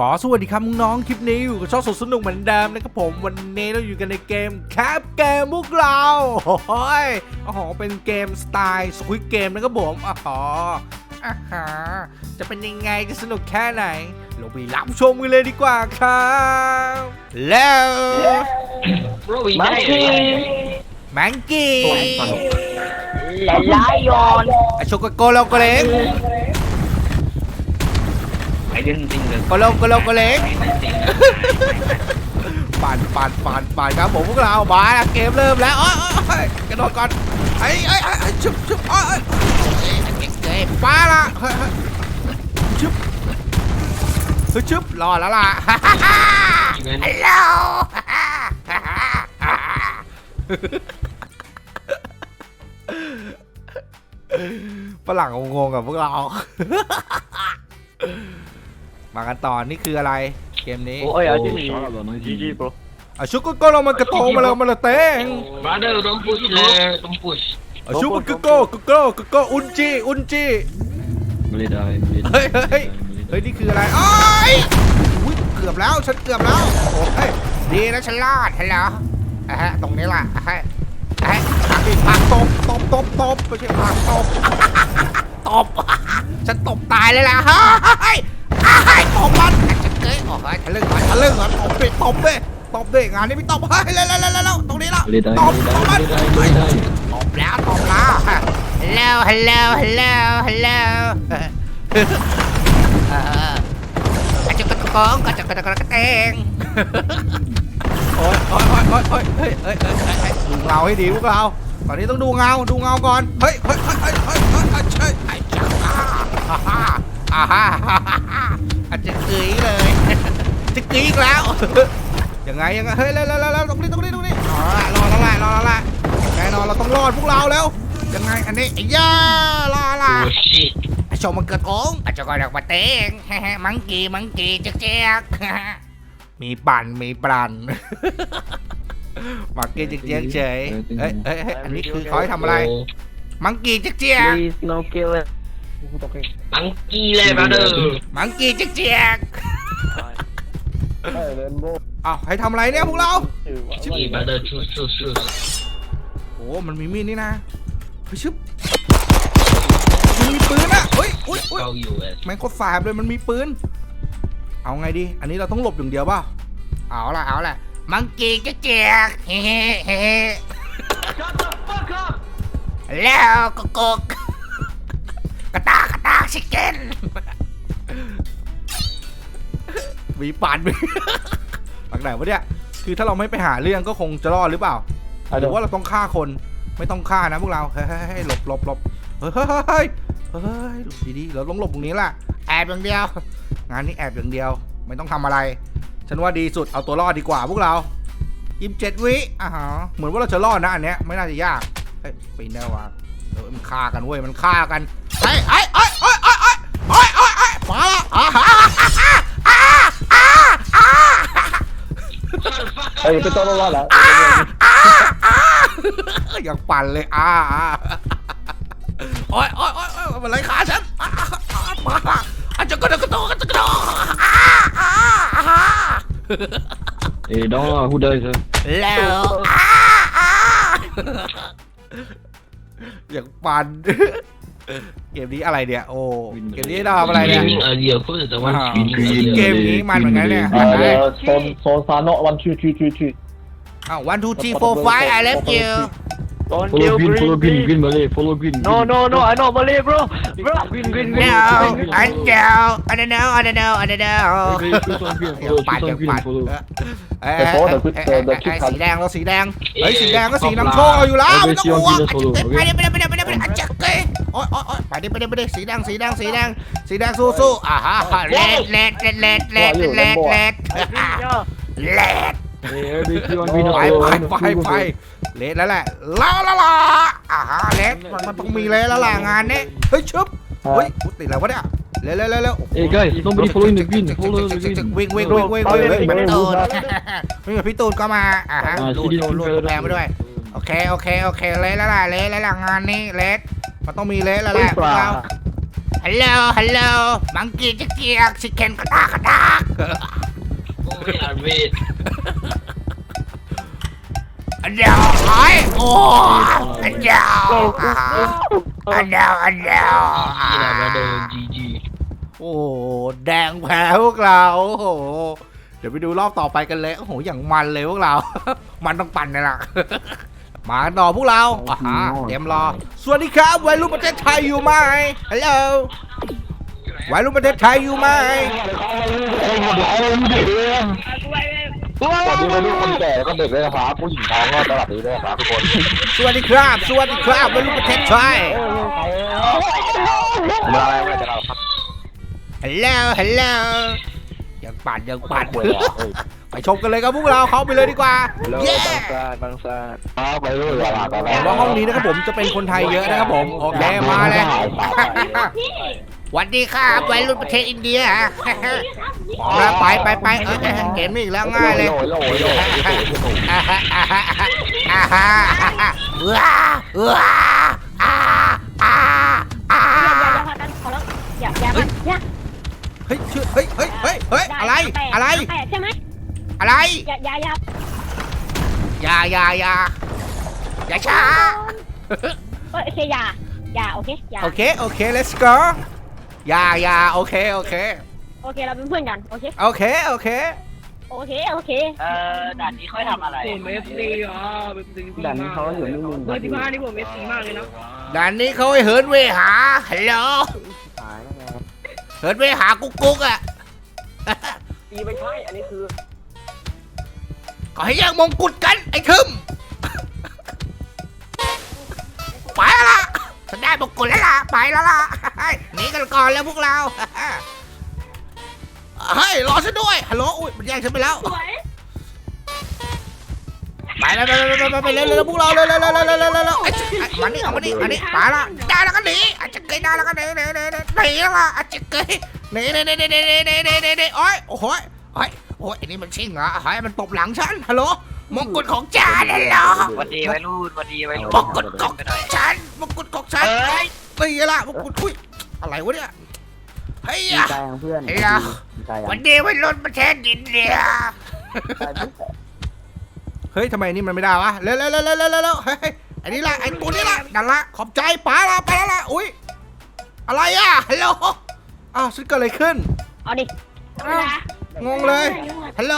ก็สวัสดีครับน้องๆคลิปนี้อยู่กับช่องสดสนุกเหมือนเดิมนะครับผมวันนี้เราอยู่กันในเกมแคปเกมพวกเราโอ้ยโอ้โหเป็นเกมสไตล์สควิตเกมนะครับผมอ๋ออ่าฮะจะเป็นยังไงจะสนุกแค่ไหนเราไปรับชมกันเลยดีกว่าครับแล้ว Bro, we Monkey, แมงกี้ la lion. อะโชกโกโลโกเล็ก I didn't think that. โกโลโกโลโกเล็ก I didn't think that. ปั่นปั่นปั่นปั่นครับผมพวกเรามาแล้วเกมเริ่มแล้วโอ้ยโอ้ยกระโดดก่อนไอ้ไอ้ไอ้ไอ้ชุบชุบโอ้ยโอ้ยเอ้ยเก่งเก่งป้าละเฮ้ยเฮ้ยชุบเฮ้ยชุบรอแล้วล่ะ Even ฮัลโหล ฝรั่งงงๆกับพวกเรา มากันต่อนี่คืออะไรเกมนี้ Oh, yeah, I think Charlotte, no, GG, bro. อะชุกก็เรามันกระโตมาเลยมันละเต้ง brother, don't push there. Don't push. อะชุกก็โก้ก็โก้ก็โก้อุนจีอุนจี Boleh dah, boleh dah. เฮ้ยเฮ้ยเฮ้ยเฮ้ยนี่คืออะไรอ้ายอุ๊ยเกือบแล้วฉันเกือบแล้วโอ้ยดีนะฉันรอดฮัลโหลอะฮะตรงนี้ล่ะอะฮะอะฮะผักตบตบตบตบไม่ใช่ผักตบตบฉันตบตายเลยล่ะเฮ้ย อ้ายตบมันเอ้ยออกไปทะลึ่งไปทะลึ่งเหรตบเบตบเบตบเบงานนี้ไม่ตบเฮ้ยเร็วเร็วเร็วเร็วตรงนี้แล้วเลยได้ตบตบมันเลยได้ตบแล้วตบแล้วฮัลโหลฮัลโหลฮัลโหลฮัลโหลกระจกกระกองกระจกกระกระเตงโอ้ยโอ้ยโอ้ยโอ้ยโอ้ยเฮ้ยเฮ้ยเฮ้ยดูเงาให้ดีพวกเราตอนนี้ต้องดูเงาดูเงาก่อนเฮ้ยเฮ้ยเฮ้ยเฮ้ยเฮ้ยเฮ้ยเฮ้ยเฮ้ยเฮ้า อ่าฮ่าฮ่าฮ่าฮ่าฮ่าอาจจะกรี๊ดเลย จะกรี๊ดอีกแล้ว ยังไงยังไง เฮ้ยเร็วเร็วเร็วเร็วตรงนี้ตรงนี้ตรงนี้รอละรอแล้วละรอแล้วละแน่นอนเราต้องรอดพวกเราแล้ว ยังไงอันนี้ไอ้ย่ารอละ Oh shit. ไอ้ชมมันเกิดโกงไอ้เจ้าก็ดอกมาเต้งมังกี้มังกี้จ๊กแจ๊กมีปั่นมีปั่นมังกี้จ๊กแจ๊กเฉยเฮ้ยเฮ้ยเฮ้ยอันนี้คือเขาให้ทำอะไร Oh, มังกี้จ๊กแจ๊ก Please, no kill it. Who talking? Monkey lah, brother. มังกี้จ๊กแจ๊ก Hey, Rambo. อ้าวให้ทำอะไรเนี่ยพวกเรา Hey, brother, choose, choose, choose. โอ้มันมีมีดนี่นะเฮ้ยชึบมันมีปืนอะเฮ้ยอุ้ยอุ้ย Kau you eh. แม่งโคตรแสบเลยมันมีปืน เอาไงดี อันนี้เราต้องหลบอย่างเดียวเปล่าเอาละเอาละมังกี้จะแจกเฮ้เฮ้แล้วก็กกก หวีปั่น หลังไหนวะเนี่ยคือถ้าเราไม่ไปหาเรื่องก็คงจะรอดหรือเปล่าหรือว่าเราต้องฆ่าคนไม่ต้องฆ่านะพวกเราเฮ้ยหลบหลบหลบเฮ้ยเฮ้ยหลบดีๆเราต้องหลบตรงนี้ละแอบอย่างเดียว งานนี้แอบอย่างเดียว ไม่ต้องทำอะไร ฉันว่าดีสุดเอาตัวรอดดีกว่าพวกเรายิมเจ็ดวิอ่าฮะเหมือนว่าเราจะรอดนะอันเนี้ยไม่น่าจะยากเฮ้ยปีนได้วะเออมันฆ่ากันเว้ยมันฆ่ากันเฮ้ยเฮ้ยเฮ้ยเฮ้ยเฮ้ยเฮ้ยเฮ้ยมาละอ่าฮะ Hey, kita tolong lah lah. อย่างปั่นเลยอ่าอ่าโอ้ยโอ้ยโอ้ยโอ้ยมันไล่ขาฉันอ่าอ่ามาอาจจะกระโดดกระโดดกระโดดอ่าอ่าอ่า Eh, down lah, who dies ah? แล้วอ่าอ่าอย่างปั่น เกมนี้อะไรเนี่ยโอ้เกมนี้เราทอะไรเนี่ยเดี๋ยวเพื่อนแต่ว่าเกมนี้มันเหมือนไงเนี่ยโซนโซนซาโนะวันทูทูทูทูอ้าววันทูทีโฟร์ไฟไอเลฟยู Don't Follow kill green, follow green, green, please. green Malay, follow green. No, no no, I not Malay, bro. Bro, green, green, green. เอาอันเดียวอันเดียวอันเดียวอันเดียว Green, green, choose one green, เดี๋ยว follow, ปัด choose เดี๋ย one ว green, ปัด follow. เอ้ยเอ้ยเอ้ยเอ้ยเอ้ยสีแดงเราสีแดงเฮ้ยสีแดงก็สีนำโชคเราอยู่แล้วไม่ต้องกลัวไปเดี๋ยวไปเดี๋ยวไปเดี๋ยวไปเดี๋ยวอันเจ๊กเกย์ โอ๊ยโอ๊ยโอ๊ยไปดิไปดิไปดิสีแดงสีแดงสีแดงสีแดงสู้สู้อ่าฮะเลดเลดเลดเลดเลดเลดเลดเลดไปไปไปไปเลดแล้วแหละลาลาลาอ่าฮะเลดมันมันต้องมีเลดแล้วล่ะงานนี้เฮ้ยชึบเฮ้ยติดอะไรวะเนี่ยเร็วเร็วเร็วเร็ว Hey guys, nobody following the green, follow the วิ่ง green. วิ่งวิ่งวิ่งวิ่งวิ่งวิ่งพี่ตูนวิ่งกับพี่ตูนก็มาอ่าฮะอ่าลูดซีดีลูดลูดขึ้นไปแพงไปด้วยโอเคโอเคโอเคเลดแล้วล่ะเลดแล้วล่ะงานนี้เลด มันต้องมีเลดแล้วแหละพวกเราฮัลโหลฮัลโหลมังกี้จะเกียกชิคเก้นกระตากกระตากโอ้ยอาเวทอันเดียวไอ้โอ้อันเดียวอันเดียวอันเดียวอีแลบราเดอร์จีจีโอ้โหแดงแพ้พวกเราโอ้โหเดี๋ยวไปดูรอบต่อไปกันเลยโอ้โหอย่างมันเลยพวกเรา มันต้องปั่นนี่แหละ มากันต่อพวกเราอ่าฮะเตรียมรอ สวัสดีครับวัยรุ่นประเทศไทยอยู่ไหมฮัลโหลวัยรุ่นประเทศไทยอยู่ไหมสวัสดีวัยรุ่นคนแก่แล้วก็เด็กเลยนะครับผู้หญิงท้องก็สวัสดีด้วยครับทุกคนสวัสดีครับ สวัสดีครับวัยรุ่นประเทศไทยมาอะไรมาจะเราครับฮัลโหลฮัลโหลยังปั่นยังปั่นป่วยอะ ไปชมกันเลยครับพวกเราเข้าไปเลยดีกว่าเย้บางซาอ๋อไปรุ่นเวลาไปเห็นว่าห้องนี้นะครับผมจะเป็นคนไทยเยอะนะครับผมโอเคมาเลยสวัสดีครับวัยรุ่นประเทศอินเดียพร้อมแล้วไปไปไปเออเออเห็นมีอีกแล้วง่ายเลยโหลโหลโหลอ่าฮะอ่าฮะอ่าฮะว้าว้าอ่าอ่าอ่าอย่าอย่าอย่าเฮ้ยชื่อเฮ้ยเฮ้ยเฮ้ยเฮ้ยอะไรอะไรแปดใช่ไหม อะไร อย่าอย่าอย่าอย่าอย่าอย่าอย่าช้าโอเคอย่าอย่าโอเคอย่าโอเค โอเค let's go อย่าอย่าโอเค โอเค โอเคเราเป็นเพื่อนกันโอเคโอเค โอเค โอเคโอเคเอ่อด่านนี้ค่อยทำอะไรผมเอฟซีอะเอฟซีดันเขาอยู่นิ่งเบอร์ที่บ้านนี่ผมเอฟซีมากเลยนะด่านนี้เขาให้เหินเวหา ฮัลโหล ตายแล้วไงเหินเวหากุ๊กกุ๊กอะ ตีไม่ใช่ อันนี้คือ ก็ให้แย่งมงกุฎกันไอ้ทึมไปแล้วล่ะฉันได้มงกุฎแล้วล่ะไปแล้วล่ะหนีกันก่อนแล้วพวกเราเฮ้ยรอฉันด้วยฮัลโหลอุ้ยมันแย่งฉันไปแล้ว สวยไปแล้วไปไปไปไปเร็วเร็วพวกเราเร็วเร็วเร็วเร็วเร็วเร็วเร็วไอ้มานี่เอามานี่อันนี้ไปละได้แล้วก็หนีอาจจะเกยได้แล้วก็หนีหนีหนีหนีแล้วล่ะอาจจะเกยหนีหนีหนีหนีหนีหนีหนีหนีโอ้ยโอ้โหโอ้ย โอ้ยอันนี้มันชิงเหรอเฮ้ยมันตบหลังฉันฮัลโหลมงกุฎของจานนั่นเหรอวันดีวัยรุ่นวันดีวัยรุ่นมงกุฎของฉันมงกุฎของฉันเอ้ยนี่ละมงกุฎอุ้ยอะไรวะเนี่ยเฮ้ยดีใจของเพื่อนเฮ้ยอะดีใจวันนี้วัยรุ่นประเทศอินเดียเฮ้ยทำไมอันนี่มันไม่ได้วะเร็วเร็วเร็วเร็วเร็วเร็วเฮ้ยอันนี้ละไอ้ตัวนี้ละนั่นละขอบใจป๋าละไปแล้วละอุ้ยอะไรอะฮัลโหลอ้าวฉันเกิดอะไรขึ้นเอาดิอ้าว งงเลย ฮัลโหล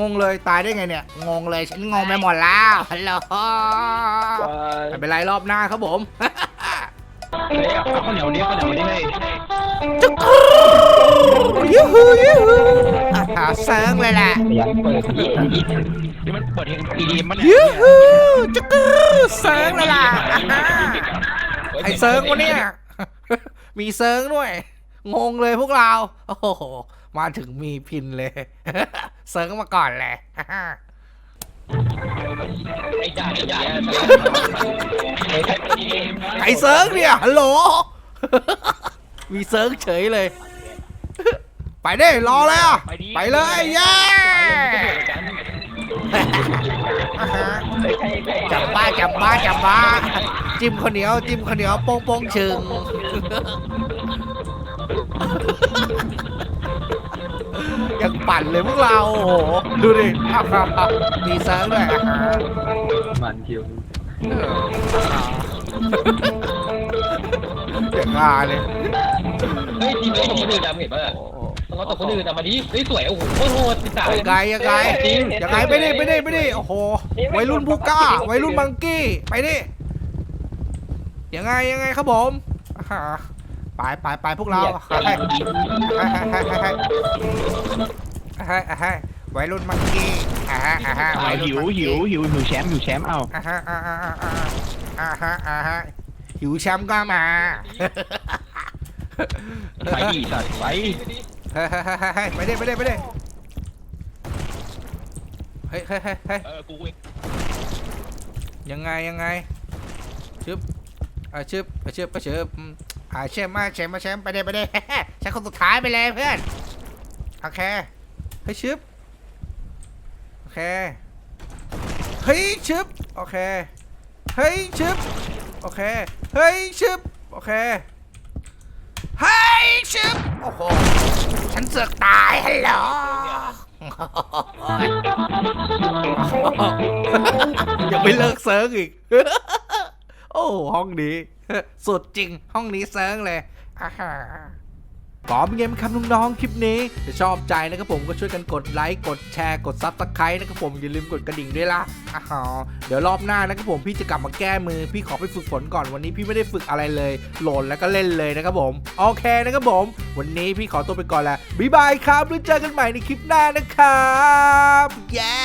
งงเลยตายได้ไงเนี่ย งงเลยฉันงงไปหมดแล้ว ฮัลโหลไม่เป็นไรรอบหน้าครับผม ข้าวเหนียวนี้ข้าวเหนียวนี้ให้จุกรูยูฮูยูฮูอ่าเซิร์งเลยแหละยันเปิดที่นี่มันเปิดเพลงอีดีมันยูฮูจุกรูเซิร์งเลยล่ะอ่าไอเซิร์งวะเนี่ยมีเซิร์งด้วย งงเลยพวกเรา โอ้โห มาถึงมีพินเลย เซิร์งมาก่อนเลยไอ้จ่าไอ้จ่าไอเซิร์งเนี่ยฮัลโหล มีเซิร์งเฉยเลย ไปดิรอเลยอะ ไปเลยเย้จับบ้าจับบ้าจับบ้า จิ้มข้าวเหนียวจิ้มข้าวเหนียวโป้งโป้งชึง ยังปั่นเลยพวกเราโอ้โหดูดิมีเซิร์ฟด้วยอะฮะมันคิวอย่างงาเลยเฮ้ยทีมเราตกคนอื่นดำเห็นป่ะเราตกคนอื่นแต่มาดีเฮ้ยสวยโอ้โหโคตรโหดติดตายังไงยังไงยังไงไปดิไปดิไปดิโอ้โหวัยรุ่นบูก้าวัยรุ่นบังกี้ไปดิยังไงยังไงครับผม ไปไปไปพวกเราให้ให้ให้ให้ให้ให้ให้วัยรุ่นบังกี้อ่าฮะอ่าฮะวัยรุ่นหิวบังหิกี้วหิวหิวแชมป์หิวแชมป์เอาอ่าฮะอ่าฮะอ่าฮะอ่าฮะอ่าฮะหิวแชมป์ก็มาไปดิสัตว์ไปเฮ้ยเฮ้ยเฮ้ยเฮ้ยไปดิไปดิไปดิเฮ้ยเฮ้ยเฮ้ยเฮ้ยเออกูยังไงยังไงชึบอ่าชึบอ่าชึบอ่าชึบ อืมอ่าเชมมาเชมมาเชมไปเด้ไปเด้ฉันคนสุดท้ายไปเลยเพื่อน โอเค เฮ้ยชึบ โอเค เฮ้ยชึบ โอเค เฮ้ยชึบ โอเค เฮ้ยชึบ โอเคชึบ โอ้โห ฉันเสือกตายฮัลโหลยังไม่เลิกเซิร์งอีก โอ้ห้องนี้ สุดจริงห้องนี้เซิร์งเลยอ่าฮะขอเป็นไงบ้างครับน้องๆ คลิปนี้ถ้าชอบใจนะครับผมก็ช่วยกันกดไลค์ กดแชร์ กดซับสไครต์นะครับผมอย่าลืมกดกระดิ่งด้วยล่ะอ่าเดี๋ยวรอบหน้านะครับผมพี่จะกลับมาแก้มือ พี่ขอไปฝึกฝนก่อนวันนี้พี่ไม่ได้ฝึกอะไรเลย โหลดแล้วก็เล่นเลยนะครับผม โอเคนะครับผม วันนี้พี่ขอตัวไปก่อนแล้วบ๊ายบายครับแล้วเจอกันใหม่ในคลิปหน้านะครับ เย้